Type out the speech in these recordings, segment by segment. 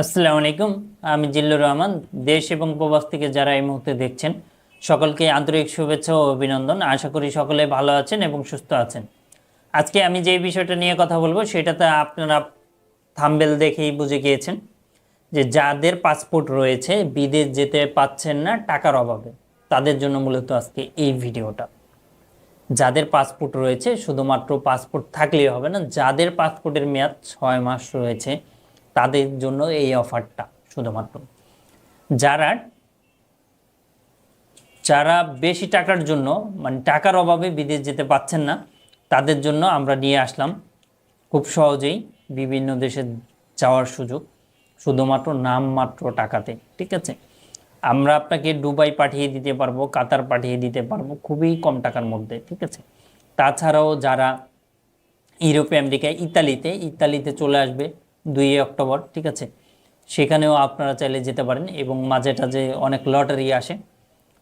আসসালামু আলাইকুম, আমি জিল্লুর রহমান। দেশ এবং প্রবাস থেকে যারা এই মুহূর্তে দেখছেন, সকলকে আন্তরিক শুভেচ্ছা ও অভিনন্দন। আশা করি সকলে ভালো আছেন এবং সুস্থ আছেন। আজকে আমি যে বিষয়টা নিয়ে কথা বলব, সেটাতে আপনারা থাম্বেল দেখেই বুঝে গিয়েছেন যে যাদের পাসপোর্ট রয়েছে, বিদেশ যেতে পাচ্ছেন না, টাকার অভাবে। তাদের জন্য মূলত আজকে এই ভিডিওটা। যাদের পাসপোর্ট রয়েছে, শুধুমাত্র পাসপোর্ট থাকলেই হবে না, যাদের পাসপোর্টের মেয়াদ ছয় মাস রয়েছে তাদের জন্য এই অফারটা শুধুমাত্র। যারা যারা বেশি টাকার জন্য মানে টাকার অভাবে বিদেশ যেতে পাচ্ছেন না, তাদের জন্য আমরা নিয়ে আসলাম খুব সহজেই বিভিন্ন দেশে যাওয়ার সুযোগ, শুধুমাত্র নামমাত্র টাকাতে, ঠিক আছে? আমরা আপনাকে দুবাই পাঠিয়ে দিতে পারব, কাতার পাঠিয়ে দিতে পারব, খুবই কম টাকার মধ্যে, ঠিক আছে? তাছাড়াও যারা ইউরোপে, আমেরিকায়, ইতালিতে ইতালিতে চলে আসবে দুই অক্টোবর, ঠিক আছে? সেখানেও আপনারা চাইলে যেতে পারেন এবং মাঝে টাঝে অনেক লটারি আসে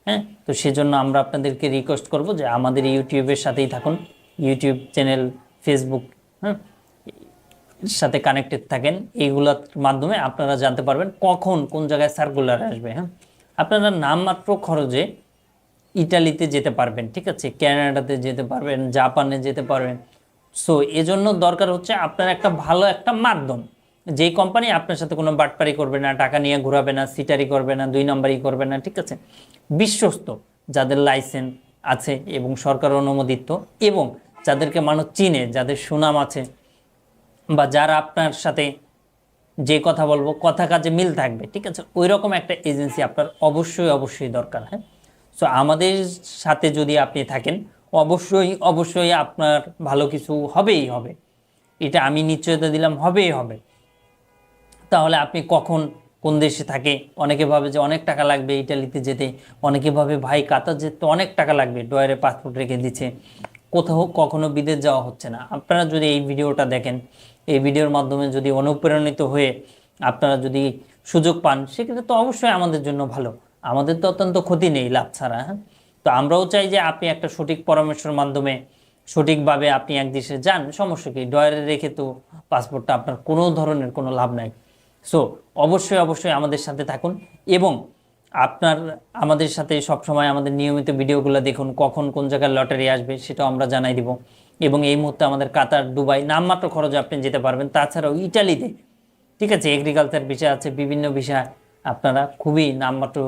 হ্যাঁ? তো সেজন্য আমরা আপনাদেরকে রিকোয়েস্ট করব যে আমাদের ইউটিউবের সাথেই থাকুন। ইউটিউব চ্যানেল ফেসবুক হ্যাঁ সাথে কানেক্টেড থাকেন। এইগুলোর মাধ্যমে আপনারা জানতে পারবেন কখন কোন জায়গায় সার্কুলার আসবে হ্যাঁ? আপনারা নামমাত্র খরচে ইটালিতে যেতে পারবেন, ঠিক আছে? ক্যানাডাতে যেতে পারবেন, জাপানে যেতে পারবেন। সো এজন্য দরকার হচ্ছে আপনার একটা ভালো একটা মাধ্যম। যেই কোম্পানি আপনার সাথে কোনো বাটপারি করবে না, টাকা নিয়ে ঘোরাবে না, সিটারি করবে না, দুই নম্বরই করবে না, ঠিক আছে? বিশ্বস্ত যাদের লাইসেন্স আছে এবং সরকার অনুমোদিত এবং যাদেরকে মানুষ চিনে, যাদের সুনাম আছে বা যারা আপনার সাথে যে কথা বলব, কথা কাজে মিল থাকবে, ঠিক আছে? ওই রকম একটা এজেন্সি আপনার অবশ্যই অবশ্যই দরকার হ্যাঁ? সো আমাদের সাথে যদি আপনি থাকেন, অবশ্যই অবশ্যই আপনার ভালো কিছু হবেই হবে। এটা আমি নিশ্চয়তা দিলাম, হবেই হবে। তাহলে আপনি কখন কোন দেশে থাকে? অনেকে ভাবে যে অনেক টাকা লাগবে ইটালিতে যেতে। অনেকে ভাবে, ভাই, কাতার যেতে অনেক টাকা লাগবে। ডয়ারে পাসপোর্ট রেখে দিচ্ছে। কোথাও কখনো বিদেশ যাওয়া হচ্ছে না। আপনারা যদি এই ভিডিওটা দেখেন, এই ভিডিওর মাধ্যমে যদি অনুপ্রেরণিত হয়ে আপনারা যদি সুযোগ পান, সেক্ষেত্রে তো অবশ্যই আমাদের জন্য ভালো। আমাদের তো অত্যন্ত ক্ষতি নেই লাভ ছাড়া হ্যাঁ? তো আমরাও চাই যে আপনি একটা সঠিক পরামর্শের মাধ্যমে সঠিকভাবে আপনি এক দেশে যান, সমস্যা কি? ডয়ারে রেখে তো পাসপোর্টটা আপনার কোনো ধরনের কোনো লাভ নাই। সো অবশ্যই অবশ্যই আমাদের সাথে থাকুন এবং আপনার, আমাদের সাথে সবসময় আমাদের নিয়মিত ভিডিওগুলো দেখুন, কখন কোন জায়গায় লটারি আসবে সেটাও আমরা জানাই দিব। এবং এই মুহূর্তে আমাদের কাতার, দুবাই নামমাত্র খরচে আপনি যেতে পারবেন, তাছাড়াও ইটালিতে। ঠিক আছে এগ্রিকালচার বিষয় আছে, বিভিন্ন বিষয় আপনারা খুবই নামমাত্র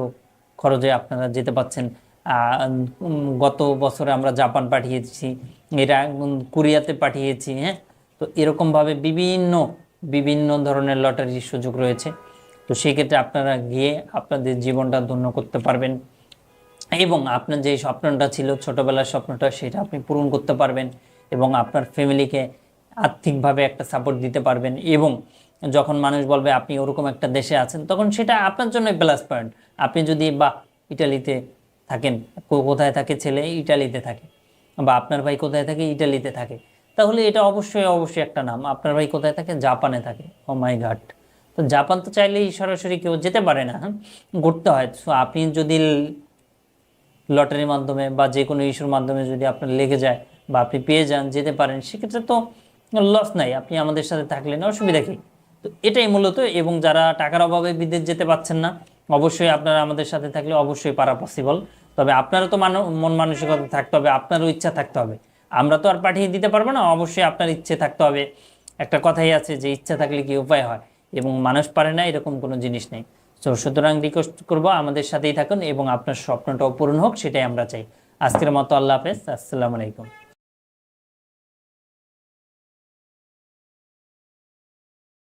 খরচে আপনারা যেতে পাচ্ছেন। গত বছরে আমরা জাপান পাঠিয়েছি, এরা কোরিয়াতে পাঠিয়েছি হ্যাঁ? তো এরকমভাবে বিভিন্ন বিভিন্ন ধরনের লটারির সুযোগ রয়েছে। তো সেক্ষেত্রে আপনারা গিয়ে আপনাদের জীবনটা ধন্য করতে পারবেন এবং আপনার যে স্বপ্নটা ছিল, ছোটোবেলার স্বপ্নটা, সেটা আপনি পূরণ করতে পারবেন এবং আপনার ফ্যামিলিকে আর্থিকভাবে একটা সাপোর্ট দিতে পারবেন এবং যখন মানুষ বলবে, আপনি ওরকম একটা দেশে আছেন, তখন সেটা আপনার জন্য প্লাস পয়েন্ট আপনি যদি বা ইটালিতে থাকেন কোথায় থাকে ছেলে, ইটালিতে থাকে বা আপনার ভাই কোথায় থাকে, ইটালিতে থাকে। তাহলে এটা অবশ্যই অবশ্যই একটা নাম। আপনার ভাই কোথায় থাকে? জাপানে থাকে। ও মাই ঘাট তো জাপান তো চাইলেই সরাসরি কেউ যেতে পারে না। ঘুরতে হয়। সো আপনি যদি লটারির মাধ্যমে বা যে কোনো ইস্যুর মাধ্যমে যদি আপনার লেগে যায় বা আপনি পেয়ে যান, যেতে পারেন, সেক্ষেত্রে তো লস নাই। আপনি আমাদের সাথে থাকলেন অসুবিধা কী? তো এটাই মূলত। এবং যারা টাকার অভাবে বিদেশ যেতে পাচ্ছেন না, অবশ্যই আপনারা আমাদের সাথে থাকলে অবশ্যই পারা পসিবল তবে আপনারও তো মন মানসিকতা থাকতে হবে, আপনারও ইচ্ছা থাকতে হবে। আমরা তো আর পাঠিয়ে দিতে পারব না, অবশ্যই আপনার ইচ্ছে থাকতে হবে। একটা কথাই আছে যে ইচ্ছা থাকলে কি উপায় হয়? এবং মানুষ পারে না, এরকম কোনো জিনিস নেই। তো সুতরাং রিকোয়েস্ট করব আমাদের সাথেই থাকুন এবং আপনার স্বপ্নটাও পূরণ হোক, সেটাই আমরা চাই। আজকের মতো আল্লাহ হাফেজ, আসসালামু আলাইকুম।